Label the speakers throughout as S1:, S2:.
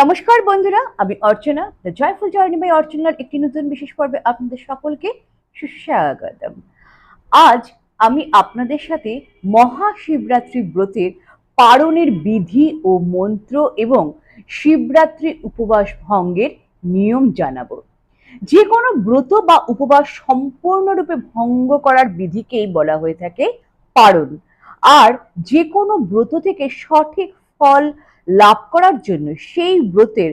S1: নমস্কার বন্ধুরা, আমি Archana the joyful journey by অর্চনার একটি নতুন বিশেষ পর্বে আপনাদের সকলকে সুস্বাগতম। আজ আমি আপনাদের সাথে মহাশিবরাত্রি ব্রতের পারণের বিধি ও মন্ত্র এবং শিবরাত্রি উপবাস ভঙ্গের নিয়ম জানাব। যে কোনো ব্রত বা উপবাস সম্পূর্ণরূপে ভঙ্গ করার বিধিকেই বলা হয়ে থাকে পারণ। আর যে কোনো ব্রত থেকে সঠিক ফল লাভ করার জন্য সেই ব্রতের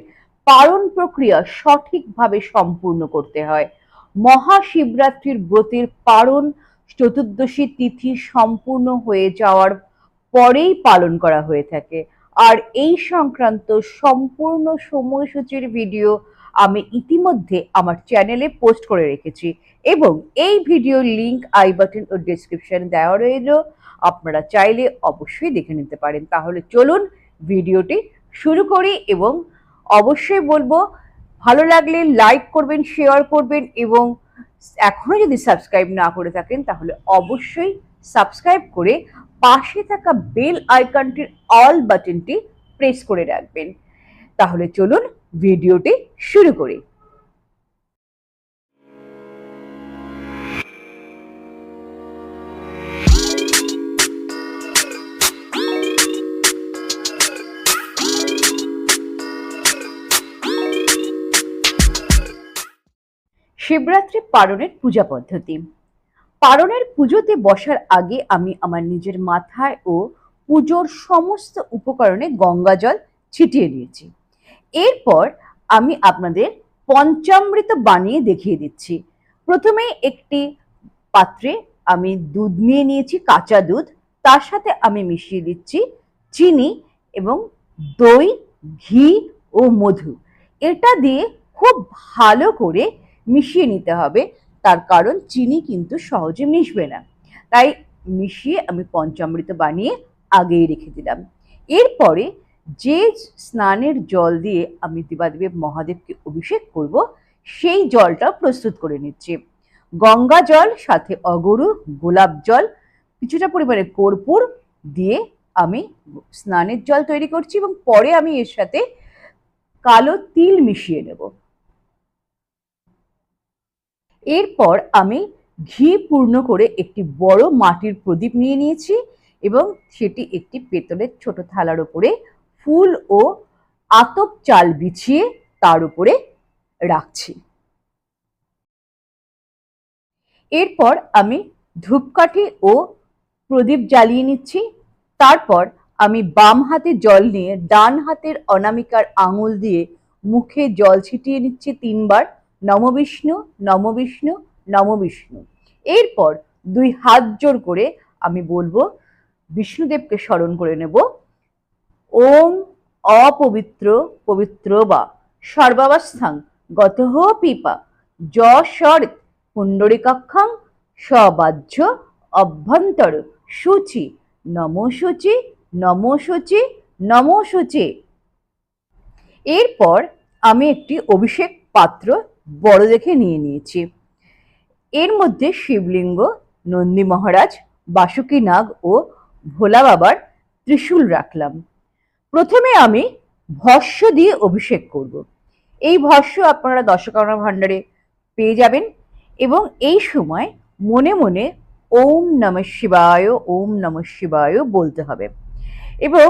S1: পালন প্রক্রিয়া সঠিকভাবে সম্পূর্ণ করতে হয়। মহাশিবরাত্রির ব্রতের পালন চতুর্দশী তিথি সম্পূর্ণ হয়ে যাওয়ার পরেই পালন করা হয়ে থাকে। আর এই সংক্রান্ত সম্পূর্ণ সময়সূচির ভিডিও আমি ইতিমধ্যে আমার চ্যানেলে পোস্ট করে রেখেছি এবং এই ভিডিও লিংক আই বাটন ও ডিসক্রিপশন দেওয়া রইল। আপনারা চাইলে অবশ্যই দেখে নিতে পারেন। তাহলে চলুন ভিডিওটি শুরু করি এবং অবশ্যই বলব, ভালো লাগলে লাইক করবেন শেয়ার করবেন এবং এখনও যদি সাবস্ক্রাইব না করে থাকেন, তাহলে অবশ্যই সাবস্ক্রাইব করে পাশে থাকা বেল আইকনটির অল বাটনটি প্রেস করে রাখবেন। তাহলে চলুন ভিডিওটি শুরু করি। শিবরাত্রি পালনের পূজা পদ্ধতি। পালনের পুজোতে বসার আগে আমি আমার নিজের মাথায় ও পুজোর সমস্ত উপকরণে গঙ্গা জল ছিটিয়ে নিয়েছি এরপর আমি আপনাদের পঞ্চামৃত বানিয়ে দেখিয়ে দিচ্ছি। প্রথমে একটি পাত্রে আমি দুধ নিয়ে নিয়েছি, কাঁচা দুধ। তার সাথে আমি মিশিয়ে দিচ্ছি চিনি এবং দই, ঘি ও মধু। এটা দিয়ে খুব ভালো করে মিশিয়ে নিতে হবে। তার কারণ চিনি কিন্তু সহজে মিশবে না। তাই মিশিয়ে আমি পঞ্চামৃত বানিয়ে আগেই রেখে দিলাম। এরপরে যে স্নানের জল দিয়ে আমি দেবাদেব মহাদেবকে অভিষেক করব, সেই জলটা প্রস্তুত করে নিচ্ছি। গঙ্গা জল, সাথে অগরু, গোলাপ জল, কিছুটা পরিমাণে কর্পূর দিয়ে আমি স্নানের জল তৈরি করছি এবং পরে আমি এর সাথে কালো তিল মিশিয়ে নেব। এরপর আমি ঘি পূর্ণ করে একটি বড় মাটির প্রদীপ নিয়ে নিয়েছি এবং সেটি একটি পেতলের ছোট থালার উপরে ফুল ও আতপ চাল বিছিয়ে তার উপরে রাখছি। এরপর আমি ধূপকাঠি ও প্রদীপ জ্বালিয়ে নিচ্ছি। তারপর আমি বাম হাতে জল নিয়ে ডান হাতের অনামিকার আঙুল দিয়ে মুখে জল ছিটিয়ে নিচ্ছি তিনবার। নমবিষ্ণু নমবিষ্ণু নমবিষ্ণু এরপর দুই হাত জোর করে আমি বলব, বিষ্ণুদেবকে স্মরণ করে নেব। ওম অপবিত্র পবিত্র বা সর্বাবস্থাং গতহ পিপা। য শরৎ পুণ্ডরিকাক্ষাং সবাহ্য অভ্যন্তর সূচি। নম সূচি নম সূচি সূচি। এরপর আমি একটি অভিষেক পাত্র বড় দেখে নিয়ে নিয়েছি। এর মধ্যে শিবলিঙ্গ, নন্দী মহারাজ, বাসুকী নাগ ও ভোলা বাবার ত্রিশূল রাখলাম। প্রথমে আমি ভস্য দিয়ে অভিষেক করব। এই ভস্য আপনারা দশকর্ণা ভাণ্ডারে পেয়ে যাবেন এবং এই সময় মনে মনে ওম নম শিবায়, ওম নম শিবায় বলতে হবে এবং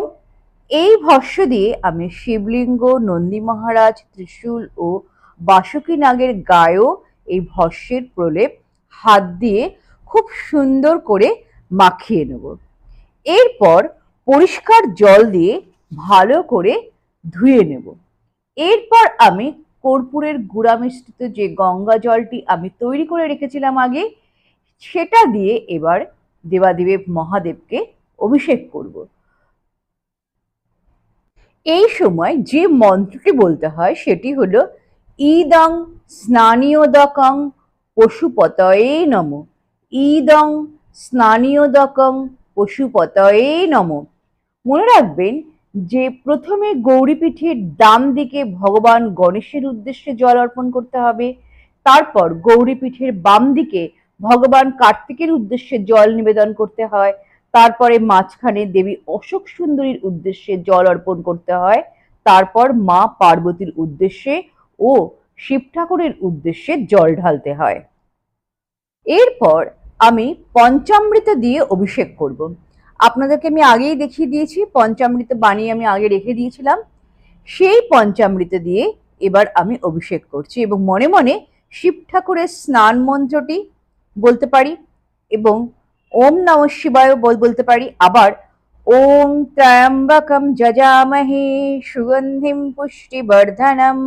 S1: এই ভস্য দিয়ে আমি শিবলিঙ্গ, নন্দী মহারাজ, ত্রিশূল ও বাসুকী নাগের গায়েও এই ভস্যের প্রলেপ হাত দিয়ে খুব সুন্দর করে মাখিয়ে নেব এরপর পরিষ্কার জল দিয়ে ভালো করে ধুয়ে নেব। এরপর আমি কর্পূরের গুঁড়া মিশ্রিত যে গঙ্গা জলটি আমি তৈরি করে রেখেছিলাম আগে, সেটা দিয়ে এবার দেবাদেব মহাদেবকে অভিষেক করব। এই সময় যে মন্ত্রটি বলতে হয় সেটি হলো, ইদং স্নানীয়দকং পশুপতয়ে নম। ইদং স্নানীয়দকং পশুপতয়ে নম। মনে রাখবেন যে প্রথমে গৌরীপীঠের ডান দিকে ভগবান গণেশের উদ্দেশ্যে জল অর্পণ করতে হবে, তারপর গৌরীপীঠের বাম দিকে ভগবান কার্তিকের উদ্দেশ্যে জল নিবেদন করতে হয়, তারপরে মাঝখানে দেবী অশোক সুন্দরীর উদ্দেশ্যে জল অর্পণ করতে হয়, তারপর মা পার্বতীর উদ্দেশ্যে ও শিব ঠাকুরের উদ্দেশ্যে জল ঢালতে হয়। এরপর আমি পঞ্চামৃত দিয়ে অভিষেক করব। আপনাদেরকে আমি আগেই দেখিয়ে দিয়েছি, পঞ্চামৃত বানিয়ে আমি আগে রেখে দিয়েছিলাম। সেই পঞ্চামৃত দিয়ে এবার আমি অভিষেক করছি এবং মনে মনে শিব ঠাকুরের স্নান মন্ত্রটি বলতে পারি এবং ওম নম শিবায় বল বলতে পারি। আবার ওম ত্র্যম্বকম যজামহে সুগন্ধিম পুষ্টিবর্ধনম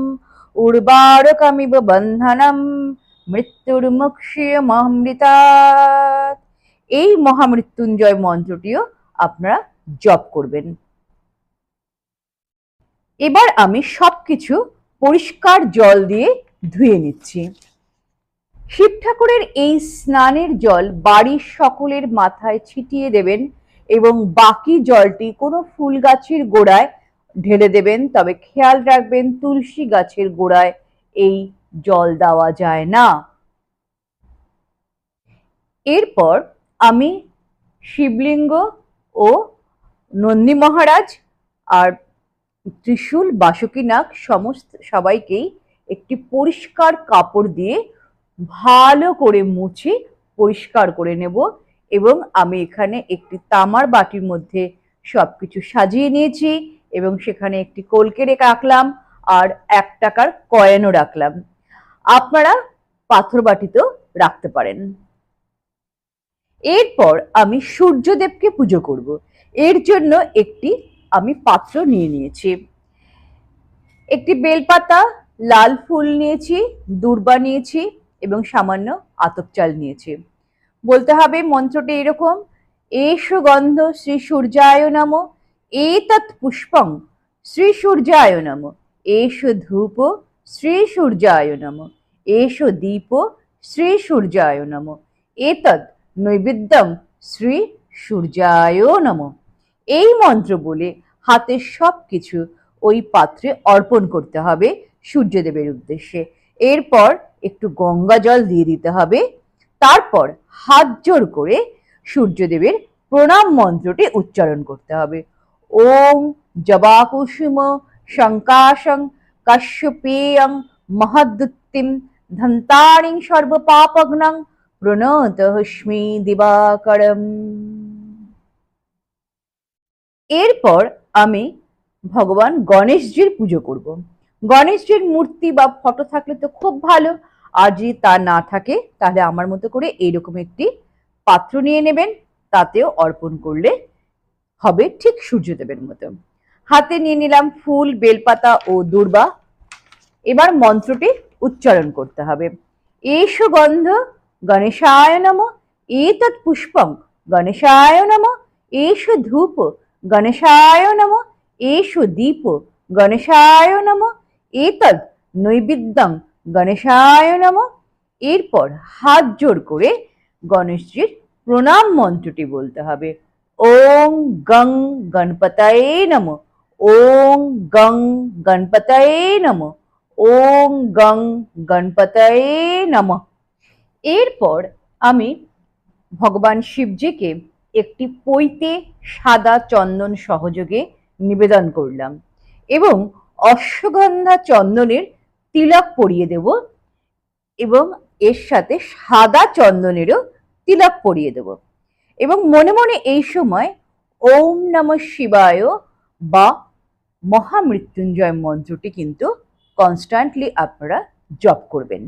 S1: উর্বারকমিব বন্ধনম মৃত্যুর মহামৃতাৎ এই মহামৃত্যুঞ্জয় মন্ত্রটিও আপনারা জপ করবেন। এবার আমি সবকিছু পরিষ্কার জল দিয়ে ধুয়ে নিচ্ছি। শিব ঠাকুরের এই স্নানের জল বাড়ির সকলের মাথায় ছিটিয়ে দেবেন এবং বাকি জলটি কোনো ফুল গাছের গোড়ায় ঢেলে দেবেন, তবে খেয়াল রাখবেন তুলসী গাছের গোড়ায় এই জল দেওয়া যায় না। এরপর আমি শিবলিঙ্গ ও নন্দী মহারাজ আর ত্রিশূল বাসুকীনাগ সমস্ত সবাইকেই একটি পরিষ্কার কাপড় দিয়ে ভালো করে মুছে পরিষ্কার করে নেব এবং আমি এখানে একটি তামার বাটির মধ্যে সব কিছু সাজিয়ে নিয়েছি এবং সেখানে একটি কলকে রেখে রাখলাম আর এক টাকার কয়েনও রাখলাম। আপনারা পাথর বাটিতেও রাখতে পারেন। এরপর আমি সূর্যদেবকে পুজো করব। এর জন্য একটি আমি পাত্র নিয়ে নিয়েছি। একটি বেলপাতা, লাল ফুল নিয়েছি, দূর্বা নিয়েছি এবং সামান্য আতপ চাল নিয়েছি। বলতে হবে মন্ত্রটি এরকম এষ গন্ধ শ্রী সূর্যায় নম, এতৎ পুষ্পং শ্রী সূর্যায় নম এষ ধূপ শ্রী সূর্যায় নম এষ দীপ শ্রী সূর্যায় নম, এতৎ নৈবেদ্যম শ্রী সূর্যায় নম। এই মন্ত্র বলে হাতের সব কিছু ওই পাত্রে অর্পণ করতে হবে সূর্যদেবের উদ্দেশ্যে। এরপর একটু গঙ্গা জল দিয়ে দিতে হবে। তারপর হাত জোর করে সূর্যদেবের প্রণাম মন্ত্রটি উচ্চারণ করতে হবে। ওম জবাকুসুম শঙ্কাশং কাশ্যপেয়ং মহদ্দুত্তিম ধন্তারিং সর্বপাপগ্নং প্রণত হস্মি দিবাকরম। এরপর আমি ভগবান গণেশজির পুজো করব। গণেশজির মূর্তি বা ফটো থাকলে তো খুব ভালো। আর যদি তা না থাকে, তাহলে আমার মতো করে এইরকম একটি পাত্র নিয়ে নেবেন। তাতেও অর্পণ করলে হবে ঠিক সূর্যদেবের মতো। হাতে নিয়ে নিলাম ফুল, বেলপাতা ও দুর্বা। এবার মন্ত্রটি উচ্চারণ করতে হবে। এষ গন্ধ গণেশায় নম এতৎ পুষ্পং গণেশায় নম এষ ধূপ গণেশায় নম এষ দীপ গণেশায় নম এতদ নৈবেদ্যং গণেশায় নম এরপর হাত জোর করে গণেশজির প্রণাম মন্ত্রটি বলতে হবে। ওং গং গণপতায়ে নম ওং গং গণপতায়ে নম ওং গং গণপতায়ে নম। এরপর আমি ভগবান শিবজিকে একটি পৈতে সাদা চন্দন সহযোগে নিবেদন করলাম এবং অশ্বগন্ধা চন্দনের তিলক পরিয়ে দেব এবং এর সাথে সাদা চন্দনেরও তিলক পরিয়ে দেব। এবং মনে মনে এই সময় ওম নম শিবায় বা মহামৃত্যুঞ্জয় মন্ত্রটি কিন্তু কনস্ট্যান্টলি আপনারা জপ করবেন।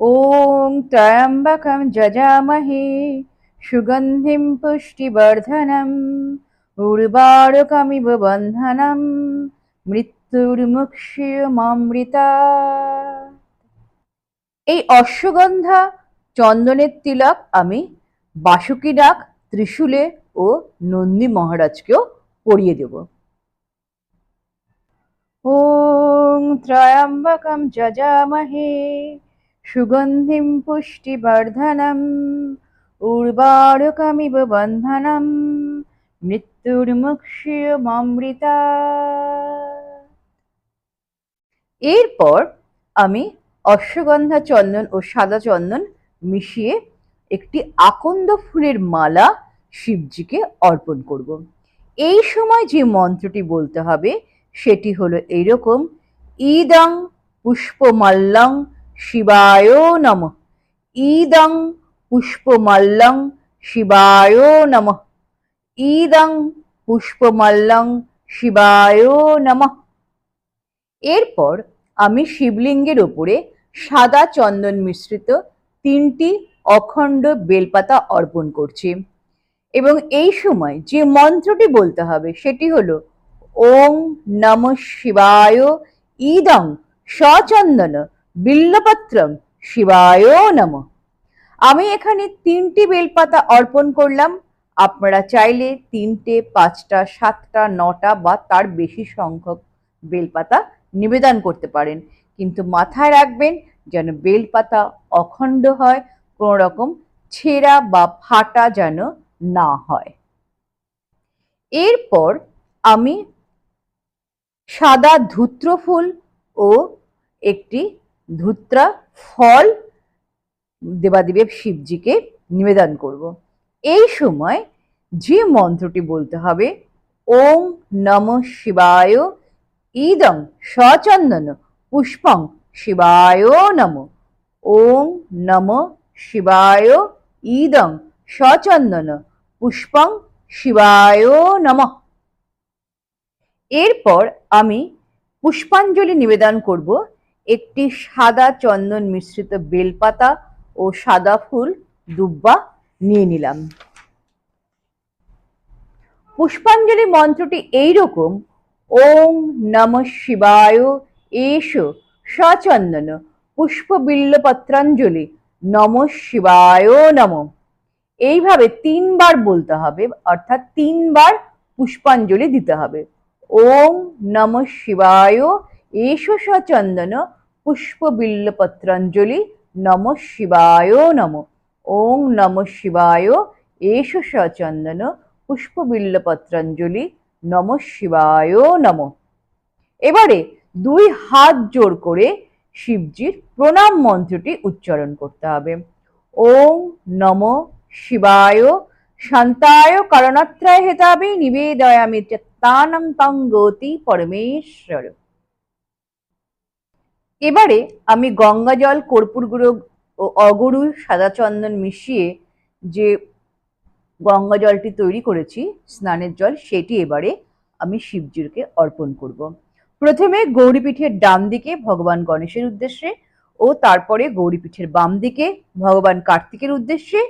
S1: ওম ত্রয়ম্বকম যজামহে সুগন্ধিম পুষ্টিবর্ধনম উর্বারকমিব বন্ধনম মৃত্যুর্মুক্ষীয়মৃতা এই অশ্বগন্ধা চন্দনের তিলক আমি বাসুকি ডাক, ত্রিশূলে ও নন্দী মহারাজকেও পরিয়ে দেব। ওং ত্রয়ম্বকম যজামহে সুগন্ধিম পুষ্টিবর্ধনম উর্বারকমিব বন্ধনম মৃত্যুর্মুক্ষীয়মৃতা এরপর আমি অশ্বগন্ধা চন্দন ও সাদা চন্দন মিশিয়ে একটি আকন্দ ফুলের মালা শিবজিকে অর্পণ করব। এই সময় যে মন্ত্রটি বলতে হবে, সেটি হলো এইরকম ইদং পুষ্পমাল্যং শিবায় নম। ইদং পুষ্পমাল্যং শিবায় নম। ইদং পুষ্পমাল্যং শিবায় নম। এরপর আমি শিবলিঙ্গের ওপরে সাদা চন্দন মিশ্রিত তিনটি অখণ্ড বেলপাতা অর্পণ করছি। এবং এই সময় যে মন্ত্রটি বলতে হবে সেটি হলো, ওং নম শিবায় ইদং সচন্দন বিল্লপত্রম শিবায় নম। আমি এখানে তিনটি বেলপাতা অর্পণ করলাম। আপনারা চাইলে তিনটে, পাঁচটা, সাতটা, নটা বা তার বেশি সংখ্যক বেলপাতা নিবেদন করতে পারেন। কিন্তু মাথায় রাখবেন যেন বেলপাতা অখণ্ড হয় কোনো রকম ছেঁড়া বা ফাটা যেন না হয়। এরপর আমি সাদা ধূত্র ফুল ও একটি ধূত্রা, ফল দেবাদেব শিবজিকে নিবেদন করব। এই সময় যে মন্ত্রটি বলতে হবে, ওম নম শিবায় ইদং সচন্দন পুষ্পং শিবায় নম। ওম নম শিবায় ইদং সচন্দন পুষ্পং শিবায় নম। এরপর আমি পুষ্পাঞ্জলি নিবেদন করব একটি সাদা চন্দন মিশ্রিত বেলপাতা ও সাদা ফুল দুব্বা নিয়ে নিলাম। পুষ্পাঞ্জলি মন্ত্রটি এই রকম ওম নম শিবায় এসো সচন্দন পুষ্পবিল্লপত্রাঞ্জলি, নম শিবায় নম। এইভাবে তিনবার বলতে হবে, অর্থাৎ তিনবার পুষ্পাঞ্জলি দিতে হবে। ওম নম শিবায় এসো সচন্দন পুষ্পবিল্লপত্রাঞ্জলি নম শিবায় নম। ওং নম শিবায় এসো সচন্দন পুষ্পবিল্লপত্রাঞ্জলি নম শিবায় নম। এবারে দুই হাত জোর করে শিবজির প্রণাম মন্ত্রটি উচ্চারণ করতে হবে। ওং নম শিবায় শান্তায় কারণাত্রায় হেতাবে নিবেদয়ামি চিত্তানং তং গতি পরমেশ্বর। এবারে আমি গঙ্গা জল, কর্পূর গুঁড়ো ও অগরু, সাদা চন্দন মিশিয়ে যে গঙ্গা জলটি তৈরি করেছি, স্নানের জল, সেটি এবারে আমি শিবজিরকে অর্পণ করব। প্রথমে গৌরীপীঠের ডান দিকে ভগবান গণেশের উদ্দেশ্যে ও তারপরে গৌরীপীঠের বাম দিকে ভগবান কার্তিকের উদ্দেশ্যে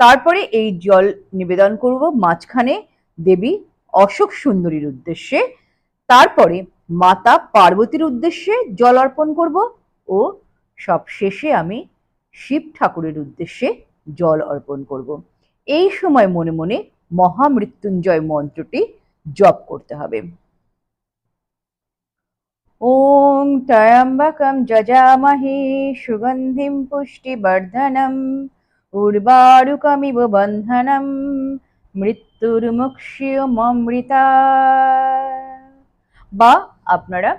S1: তারপরে এই জল নিবেদন করব মাঝখানে দেবী অশোক সুন্দরীর উদ্দেশ্যে তারপরে মাতা পার্বতীর উদ্দেশ্যে জল অর্পণ করব ও সব শেষে আমি শিব ঠাকুরের উদ্দেশ্যে জল অর্পণ করব। এই সময় মনে মনে মহামৃত্যুঞ্জয় মন্ত্রটি জপ করতে হবে। ওং ত্রয়ম্বকম যজামহে সুগন্ধিম পুষ্টি পুষ্টিবর্ধনম উর্বারুকমিব বন্ধনম মৃত্যুর্মুক্ষিয়মৃতা বা আপনারা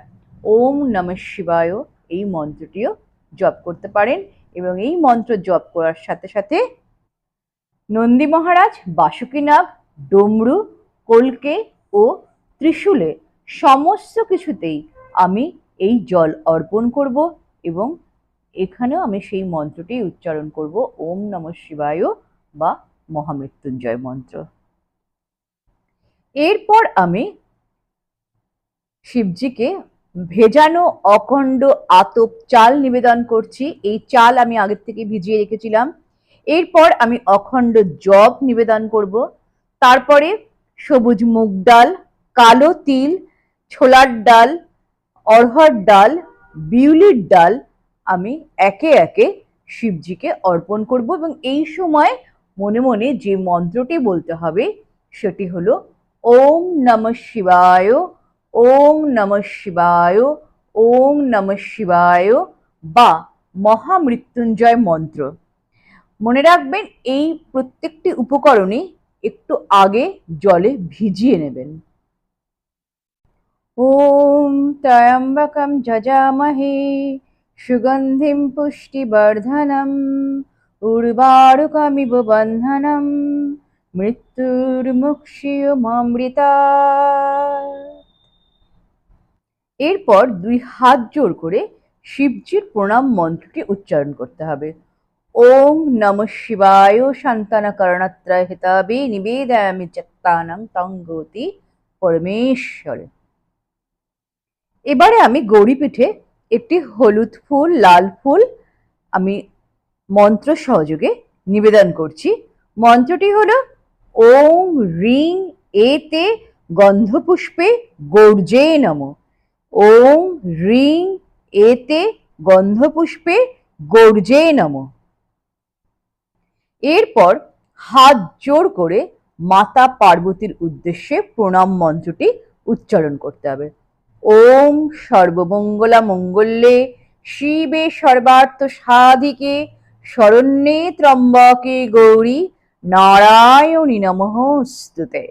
S1: ওম নম শিবায় এই মন্ত্রটিও জপ করতে পারেন এবং এই মন্ত্র জপ করার সাথে সাথে নন্দী মহারাজ বাসুকীনাগ ডমরু, কলকে ও ত্রিশূলে সমস্ত কিছুতেই আমি এই জল অর্পণ করব এবং এখানেও আমি সেই মন্ত্রটি উচ্চারণ করব, ওম নম শিবায় বা মহামৃত্যুঞ্জয় মন্ত্র। এরপর আমি শিবজিকে ভেজানো অখণ্ড আতপ চাল নিবেদন করছি। এই চাল আমি আগের থেকে ভিজিয়ে রেখেছিলাম। এরপর আমি অখণ্ড জব নিবেদন করব। তারপরে সবুজ মুগ ডাল, কালো তিল, ছোলার ডাল, অড়হর ডাল, বিউলির ডাল আমি একে একে শিবজিকে অর্পণ করব এবং এই সময় মনে মনে যে মন্ত্রটি বলতে হবে সেটি হলো, ওম নম শিবায় ওং নম শিবায় ওং নম শিবায় বা মহামৃত্যুঞ্জয় মন্ত্র। মনে রাখবেন, এই প্রত্যেকটি উপকরণই একটু আগে জলে ভিজিয়ে নেবেন। ওম ত্রয়ম্বকম যজামহে সুগন্ধিম পুষ্টিবর্ধনম উর্বারুকমিব বন্ধনম মৃত্যুর্মুক্ষিয়মৃতা এরপর দুই হাত জোর করে শিবজির প্রণাম মন্ত্রটি উচ্চারণ করতে হবে। ওম নম শিবায় শান্তানা করণত্রয় হিতাবে নিবেদয়ামি চত্তানং তঙ্গতি পরমেশ্বরে। এবারে আমি গৌরীপীঠে একটি হলুদ ফুল, লাল ফুল আমি মন্ত্র সহযোগে নিবেদন করছি। মন্ত্রটি হলো, ওম রিং এতে গন্ধপুষ্পে গৌর্জে নম। ওম রিং এতে গন্ধপুষ্পে গৌর্জে নম। এরপর হাত জোর করে মাতা পার্বতীর উদ্দেশ্যে প্রণাম মন্ত্রটি উচ্চারণ করতে হবে। ওম সর্বমঙ্গলা মঙ্গলে শিবে সর্বার্থ সাধিকে, শরণ্যে ত্রম্বকে গৌরী নারায়ণী নমস্তুতে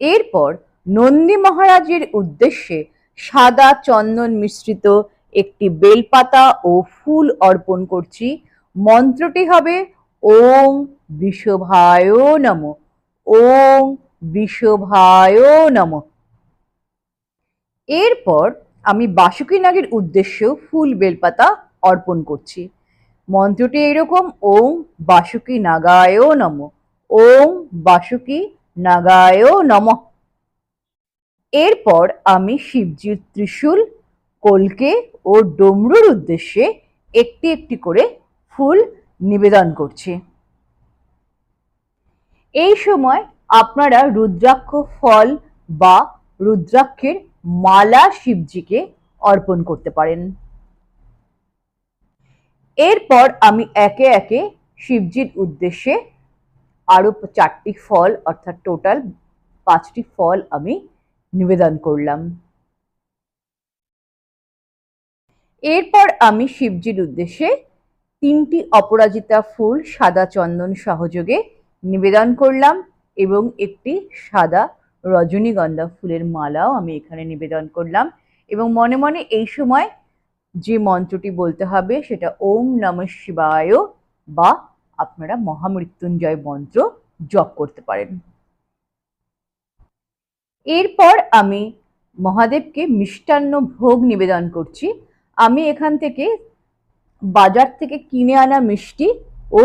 S1: এরপর নন্দী মহারাজের উদ্দেশ্যে সাদা চন্দন মিশ্রিত একটি বেলপাতা ও ফুল অর্পণ করছি। মন্ত্রটি হবে ওম বিষভায় নম। ওম বিষভায় নম। এরপর আমি বাসুকী নাগের উদ্দেশ্যেও ফুল বেলপাতা অর্পণ করছি। মন্ত্রটি এরকম ওম বাসুকী নাগায় নম। ওম বাসুকী নাগায় নম। এরপর আমি শিবজির ত্রিশূল, কলকে ও ডমরুর উদ্দেশ্যে একটি একটি করে ফুল নিবেদন করছি। এই সময় আপনারা রুদ্রাক্ষ ফল বা রুদ্রাক্ষের মালা শিবজিকে অর্পণ করতে পারেন। এরপর আমি একে একে শিবজির উদ্দেশ্যে আরও চারটি ফল, অর্থাৎ টোটাল পাঁচটি ফল আমি নিবেদন করলাম। এরপর আমি শিবজির উদ্দেশ্যে তিনটি অপরাজিতা ফুল সাদা চন্দন সহযোগে নিবেদন করলাম এবং একটি সাদা রজনীগন্ধা ফুলের মালাও আমি এখানে নিবেদন করলাম এবং মনে মনে এই সময় যে মন্ত্রটি বলতে হবে সেটা ওম নম শিবায় বা আপনারা মহামৃত্যুঞ্জয় মন্ত্র জপ করতে পারেন। এরপর আমি মহাদেবকে মিষ্টান্ন ভোগ নিবেদন করছি। আমি এখান থেকে বাজার থেকে কিনে আনা মিষ্টি ও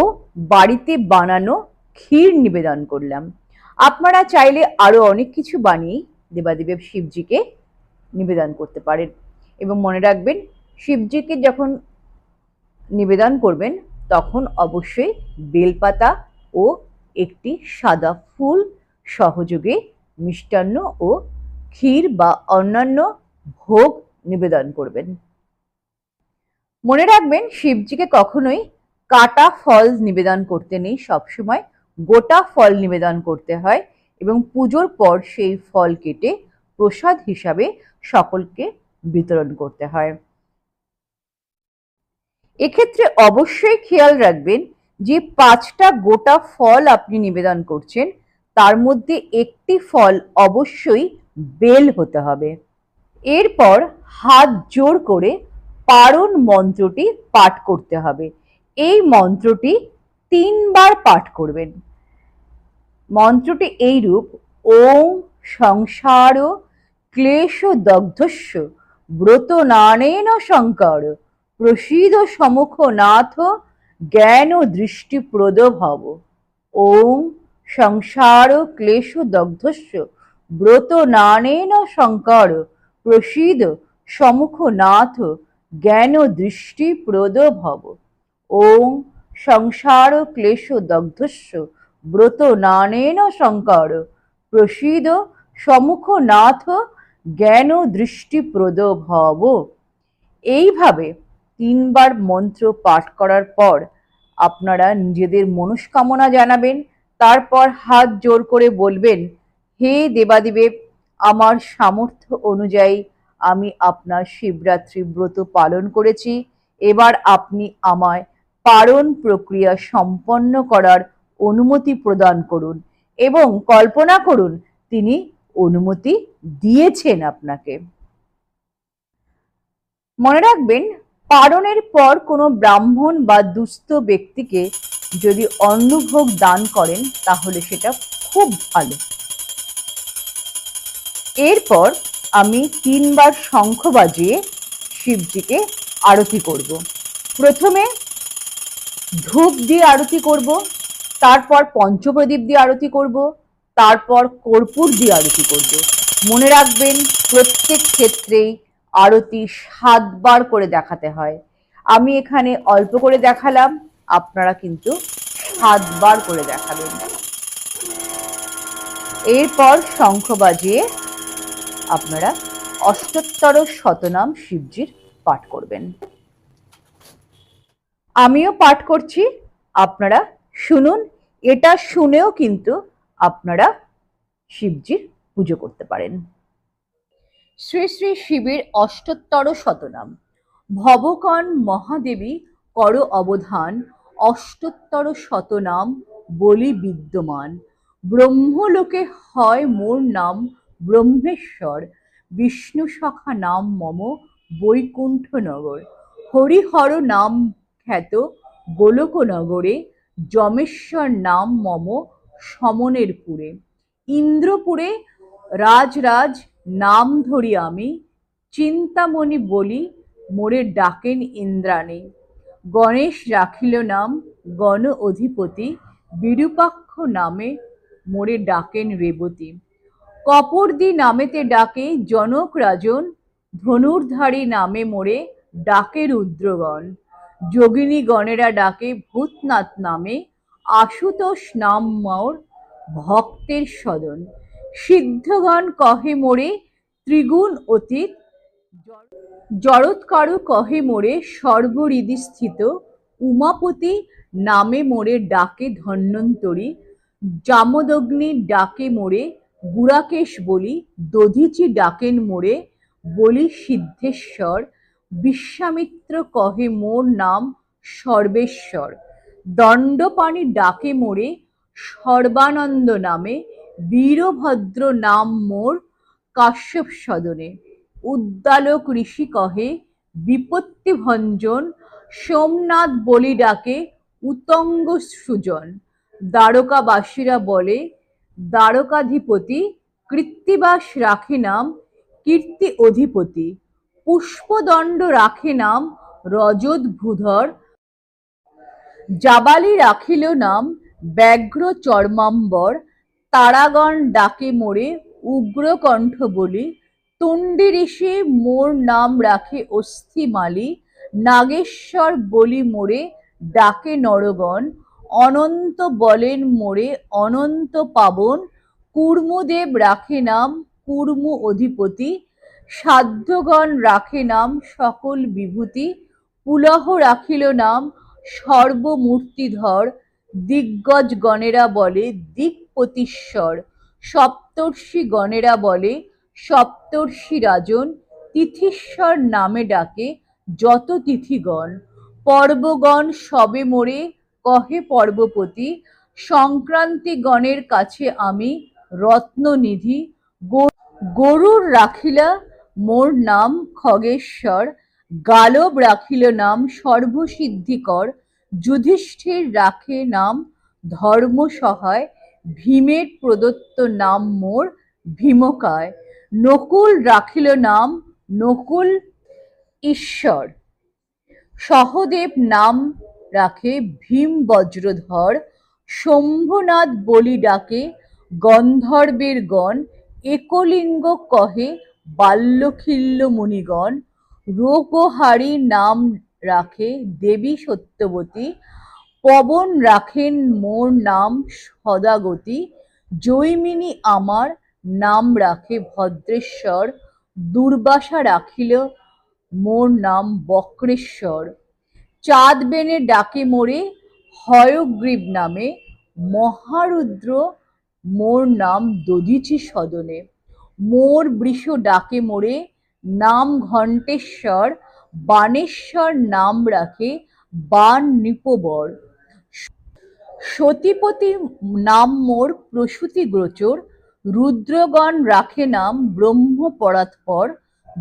S1: বাড়িতে বানানো ক্ষীর নিবেদন করলাম। আপনারা চাইলে আরও অনেক কিছু বানিয়ে দেবাদেব শিবজিকে নিবেদন করতে পারেন এবং মনে রাখবেন, শিবজিকে যখন নিবেদন করবেন, তখন অবশ্যই বেলপাতা ও একটি সাদা ফুল সহযোগে মিষ্টান্ন ও ক্ষীর বা অন্যান্য ভোগ নিবেদন করবেন। মনে রাখবেন, শিবজিকে কখনোই কাটা ফল নিবেদন করতে নেই। সবসময় গোটা ফল নিবেদন করতে হয় এবং পুজোর পর সেই ফল কেটে প্রসাদ হিসাবে সকলকে বিতরণ করতে হয়। এক্ষেত্রে অবশ্যই খেয়াল রাখবেন যে পাঁচটা গোটা ফল আপনি নিবেদন করছেন তার মধ্যে একটি ফল অবশ্যই বেল হতে হবে। এরপর হাত জোর করে পারণ মন্ত্রটি পাঠ করতে হবে। এই মন্ত্রটি তিনবার পাঠ করবেন। মন্ত্রটি এইরূপ ওম সংসার ক্লেশ দগ্ধস্য, ব্রত নানেন শঙ্কর প্রসীদ সমুখ নাথ জ্ঞান দৃষ্টি প্রদ ভব ওম সংসার ক্লেশ দগ্ধস্য, ব্রত নানেন শঙ্কর, প্রসীদ সমুখ নাথ, জ্ঞান দৃষ্টি প্রদ ভব। ওম সংসার ক্লেশ দগ্ধস্য, ব্রত নানেন শঙ্কর, প্রসীদ সমুখ নাথ, জ্ঞান দৃষ্টিপ্রদ ভব। এইভাবে তিনবার মন্ত্র পাঠ করার পর আপনারা নিজেদের মনস্কামনা জানাবেন। তারপর হাত জোর করে বলবেন, হে দেবাদিদেব, আমার সামর্থ্য অনুযায়ী আমি আপনার শিবরাত্রি ব্রত পালন করেছি। এবার আপনি আমায় পারণ প্রক্রিয়া সম্পন্ন করার অনুমতি প্রদান করুন এবং কল্পনা করুন তিনি অনুমতি দিয়েছেন আপনাকে। মনে রাখবেন পারণের পর কোনো ব্রাহ্মণ বা দুস্থ ব্যক্তিকে যদি অন্নভোগ দান করেন, তাহলে সেটা খুব ভালো। এরপর আমি তিনবার শঙ্খ বাজিয়ে শিবজিকে আরতি করব। প্রথমে ধূপ দিয়ে আরতি করব, তারপর পঞ্চপ্রদীপ দিয়ে আরতি করব, তারপর কর্পূর দিয়ে আরতি করব। মনে রাখবেন, প্রত্যেক ক্ষেত্রেই আরতি সাতবার করে দেখাতে হয়। আমি এখানে অল্প করে দেখালাম, আপনারা কিন্তু সাতবার করে দেখাবেন। এরপর শঙ্খ বাজিয়ে আপনারা অষ্টোত্তর শতনাম শিবজির পাঠ করবেন। আমিও পাঠ করছি, আপনারা শুনুন, এটা শুনেও কিন্তু আপনারা শিবজির পুজো করতে পারেন। শ্রী শ্রী শিবের অষ্টোত্তর শতনাম। ভবকন মহাদেবী কর অবধান, অষ্টোত্তর শতনাম বলি বিদ্যমান। ব্রহ্মলোকে হয় মোর নাম ব্রহ্মেশ্বর, বিষ্ণু সখা নাম মম বৈকুণ্ঠনগর। হরিহর নাম খ্যাত গোলকনগরে, যমেশ্বর নাম মম সমনের পুরে ইন্দ্রপুরে রাজরাজ নাম ধরি আমি, চিন্তামণি বলি, মোরে ডাকেন ইন্দ্রাণী। গণেশ রাখিল নাম, গণ অধিপতি, বিরূপাক্ষ নামে মোরে ডাকেন রেবতী। কপর্দি নামেতে ডাকে জনক রাজন, ধনুর্ধারী নামে মোরে ডাকে রুদ্রগণ। যোগিনী গণেরা ডাকে ভূতনাথ নামে, আশুতোষ নাম মোর ভক্তের সদন। সিদ্ধগণ কহে মোরে, ত্রিগুণ অতীত। জড়ৎকারু কহে মোরে সর্বহৃদি স্থিত উমাপতি নামে মোরে ডাকে ধন্বন্তরী। জামদগ্নি ডাকে মোরে গুড়াকেশ বলি, দধিচি ডাকেন মোরে, বলি সিদ্ধেশ্বর। বিশ্বামিত্র কহে মোর নাম সর্বেশ্বর। দণ্ডপাণি ডাকে মোরে, সর্বানন্দ নামে বীরভদ্র নাম মোর কাশ্যপ সদনে। উদ্দালক ঋষি কহে বিপত্তি ভঞ্জন সোমনাথ বলি ডাকে উতঙ্গ সুজন। দ্বারকাবাসীরা বলে, দ্বারকাধিপতি কৃত্তিবাস রাখে নাম কীর্তি অধিপতি। পুষ্পদণ্ড রাখে নাম রজত ভূধর। জাবালি রাখিল নাম ব্যাঘ্র চর্মাম্বর। তারাগণ ডাকে মোরে, উগ্রকণ্ঠ বলি, তুণ্ডি ঋষি মোর নাম রাখে অস্থিমালি নাগেশ্বর বলি মোরে ডাকে নরগণ, অনন্ত বলেন মোরে অনন্ত পাবন, কুর্মদেব রাখে নাম কুর্ম অধিপতি, সাধ্যগণ রাখে নাম সকল বিভূতি, পুলহ রাখিল নাম সর্বমূর্তিধর দিগ্গজ গণেরা বলে দিকপতীশ্বর সপ্তর্ষি গণেরা বলে, সপ্তর্ষি রাজন তিথিশ্বর নামে ডাকে যত তিথিগণ। পর্বগণ সবে মোরে, কহে পর্বপতি, সংক্রান্তি গণের কাছে আমি রত্ননিধি। গরুর রাখিলা মোর নাম খগেশ্বর, গালব রাখিল নাম সর্বসিদ্ধিকর। যুধিষ্ঠির রাখে নাম ধর্ম সহায় ভীমের প্রদত্ত নাম মোর ভীমকায়। নকুল রাখিল নাম নকুল ঈশ্বর। সহদেব নাম রাখে ভীম বজ্রধর। শম্ভুনাথ বলি ডাকে গন্ধর্বের গণ। একলিঙ্গ কহে বাল্যখিল্য মুনিগণ। রোগহারি নাম রাখে দেবী সত্যবতী। পবন রাখেন মোর নাম সদাগতি, জৈমিনী আমার নাম রাখে ভদ্রেশ্বর, দুর্বাসা রাখিল মোর নাম বক্রেশ্বর। চাঁদ বেনে ডাকে মোরে হয়গ্রীব নামে, মহারুদ্র মোর নাম দধিচি সদনে। মোর বৃষ ডাকে মোরে নাম ঘণ্টেশ্বর বানেশ্বর নাম রাখে বান নৃপবর। সতীপতি নাম মোর প্রসূতি গোচর, রুদ্রগণ রাখে নাম ব্রহ্ম পরাৎপর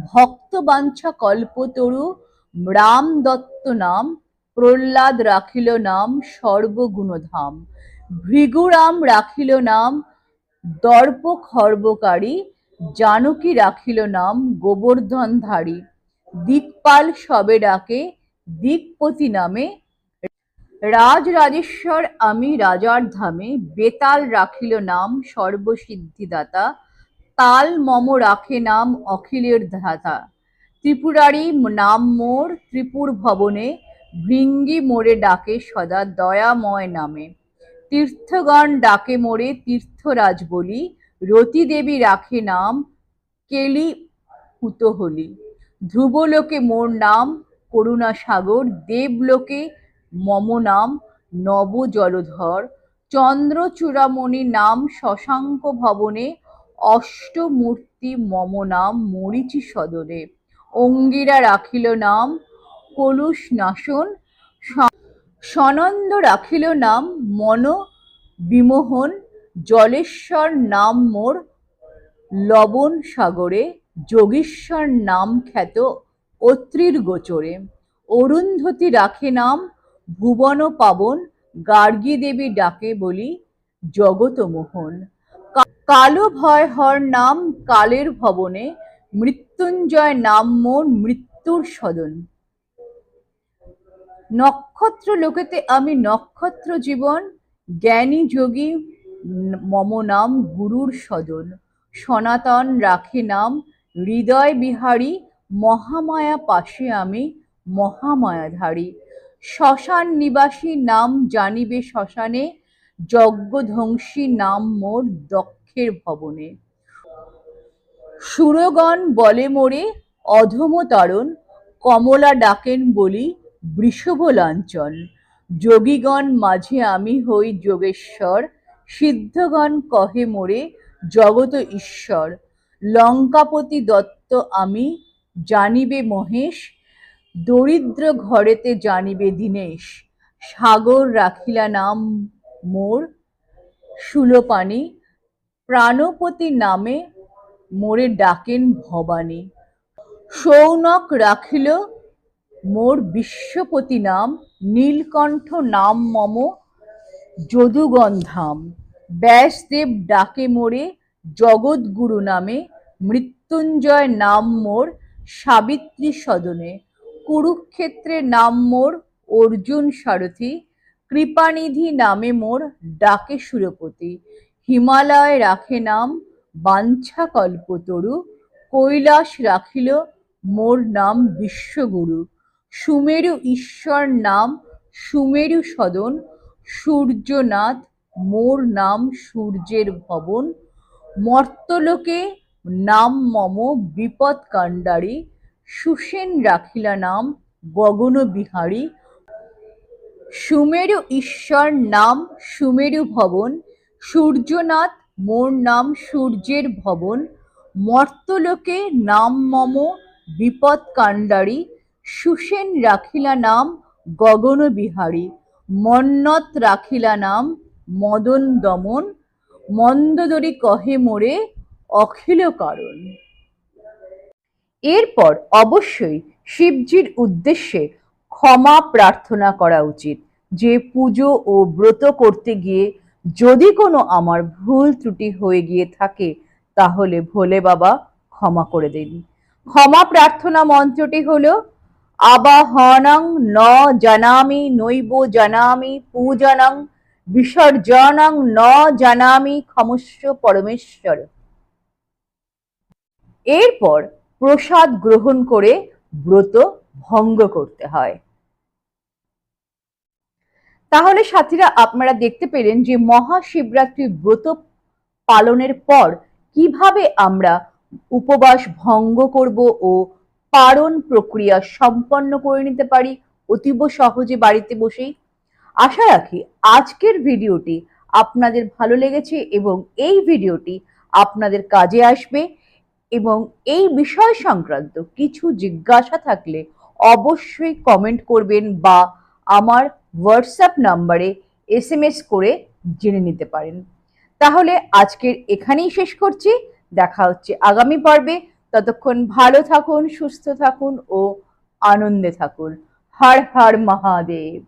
S1: ভক্তবাঞ্ছা কল্পতরু রাম দত্ত নাম, প্রহ্লাদ রাখিল নাম সর্বগুণধাম, ভৃগুরাম রাখিল নাম দর্প খর্বকারী জানকী রাখিল নাম গোবর্ধনধারী, দিকপাল সবে ডাকে, দিকপতি নামে রাজ রাজেশ্বর আমি রাজার ধামে, বেতাল রাখিল নাম সর্বসিদ্ধিদাতা, তাল মম রাখে নাম অখিলের ধাতা। ত্রিপুরারি নাম মোর ত্রিপুর ভবনে ভৃঙ্গি মোরে ডাকে সদা দয়াময় নামে। তীর্থগণ ডাকে মোরে তীর্থরাজ বলি রতি দেবী রাখে নাম কেলি হুতহলি ধ্রুবলোকে মোর নাম করুণা সাগর দেবলোকে মম নাম নব জলধর চন্দ্রচূড়ামণি নাম শশাঙ্ক ভবনে, অষ্টমূর্তি মম নাম মরিচি সদনে, অঙ্গিরা রাখিল নাম কলুষ নাশন সনন্দ রাখিল নাম মন বিমোহন, জলেশ্বর নাম মোর লবণ সাগরে, যোগীশ্বর নাম খ্যাত অত্রির গোচরে, অরুন্ধতী রাখে নাম ভুবন পাবন গার্গী দেবী ডাকে বলি, জগতমোহন। কালো ভয় হর নাম কালের ভবনে, মৃত্যুঞ্জয় নাম মোর মৃত্যুর সদন। নক্ষত্র লোকেতে আমি নক্ষত্র জীবন, জ্ঞানী যোগী মম নাম গুরুর সদন। সনাতন রাখে নাম হৃদয় বিহারী, মহামায়া পাশে আমি মহামায়াধারী। শ্মশান নিবাসী নাম জানিবে শ্মশানে, যজ্ঞধ্বংসী নাম মোর দক্ষের ভবনে। সুরগণ বলে মোরে অধমতরণ কমলা ডাকেন বলি বৃষভ লাঞ্ছন। যোগীগণ মাঝে আমি হই যোগেশ্বর, সিদ্ধগণ কহে মোরে জগত ঈশ্বর। লঙ্কাপতি দত্ত আমি, জানিবে মহেশ দরিদ্র ঘরেতে জানিবে দীনেশ, সাগর রাখিলা নাম মোর, সুলোপানি, প্রাণপতি নামে মোরে ডাকেন ভবানী। সৌনক রাখিল মোর বিশ্বপতি নাম, নীলকণ্ঠ নাম মম যদুগন্ধাম। ব্যাসদেব ডাকে মোরে জগৎগুরু নামে, মৃত্যুঞ্জয় নাম মোর সাবিত্রী সদনে। কুরুক্ষেত্রে নাম মোর, অর্জুন সারথি, কৃপানিধি নামে মোর, ডাকে সুরপতি। হিমালয় রাখে নাম, বাঞ্ছা কল্পতরু, কৈলাস রাখিল মোর নাম বিশ্বগুরু। সুমেরু ঈশ্বর নাম, সুমেরু সদন, সূর্যনাথ মোর নাম সূর্যের ভবন। মর্তলোকে নাম মম বিপদ কাণ্ডারী সুসেন রাখিলা নাম, গগন বিহারী। সুমেরু ঈশ্বর নাম, সুমেরু ভবন। সূর্যনাথ, মোর নাম, সূর্যের ভবন। মর্তলোকে নাম মম, বিপদ কাণ্ডারী। সুসেন রাখিলা নাম, গগন বিহারী। মন্নত রাখিলা নাম, মদন দমন। মন্দদরি কহে মোরে, অখিল কারণ। এরপর অবশ্যই শিবজির উদ্দেশ্যে ক্ষমা প্রার্থনা করা উচিত যে পুজো ও ব্রত করতে গিয়ে যদি কোনো আমার ভুল ত্রুটি হয়ে গিয়ে থাকে, তাহলে ভোলে বাবা ক্ষমা করে দিন। ক্ষমা প্রার্থনা মন্ত্রটি হলো, আবাহনং ন জানামি নৈব জানামি পূজনং বিসর্জনং ন জানামি ক্ষমস্ব পরমেশ্বর। এরপর প্রসাদ গ্রহণ করে ব্রত ভঙ্গ করতে হয়। তাহলে সাথীরা, আপনারা দেখতে পেলেন যে মহাশিবরাত্রি ব্রত পালনের পর কীভাবে আমরা উপবাস ভঙ্গ করব ও পারণ প্রক্রিয়া সম্পন্ন করে নিতে পারি অতীব সহজে বাড়িতে বসেই। আশা রাখি আজকের ভিডিওটি আপনাদের ভালো লেগেছে এবং এই ভিডিওটি আপনাদের কাজে আসবে। এবং এই বিষয় সংক্রান্ত কিছু জিজ্ঞাসা থাকলে অবশ্যই কমেন্ট করবেন বা আমার হোয়াটসঅ্যাপ নাম্বারে এস করে জেনে নিতে পারেন। তাহলে আজকের এখানেই শেষ করছি। দেখা হচ্ছে আগামী পর্বে। ততক্ষণ ভালো থাকুন, সুস্থ থাকুন ও আনন্দে থাকুন। হর হর মহাদেব।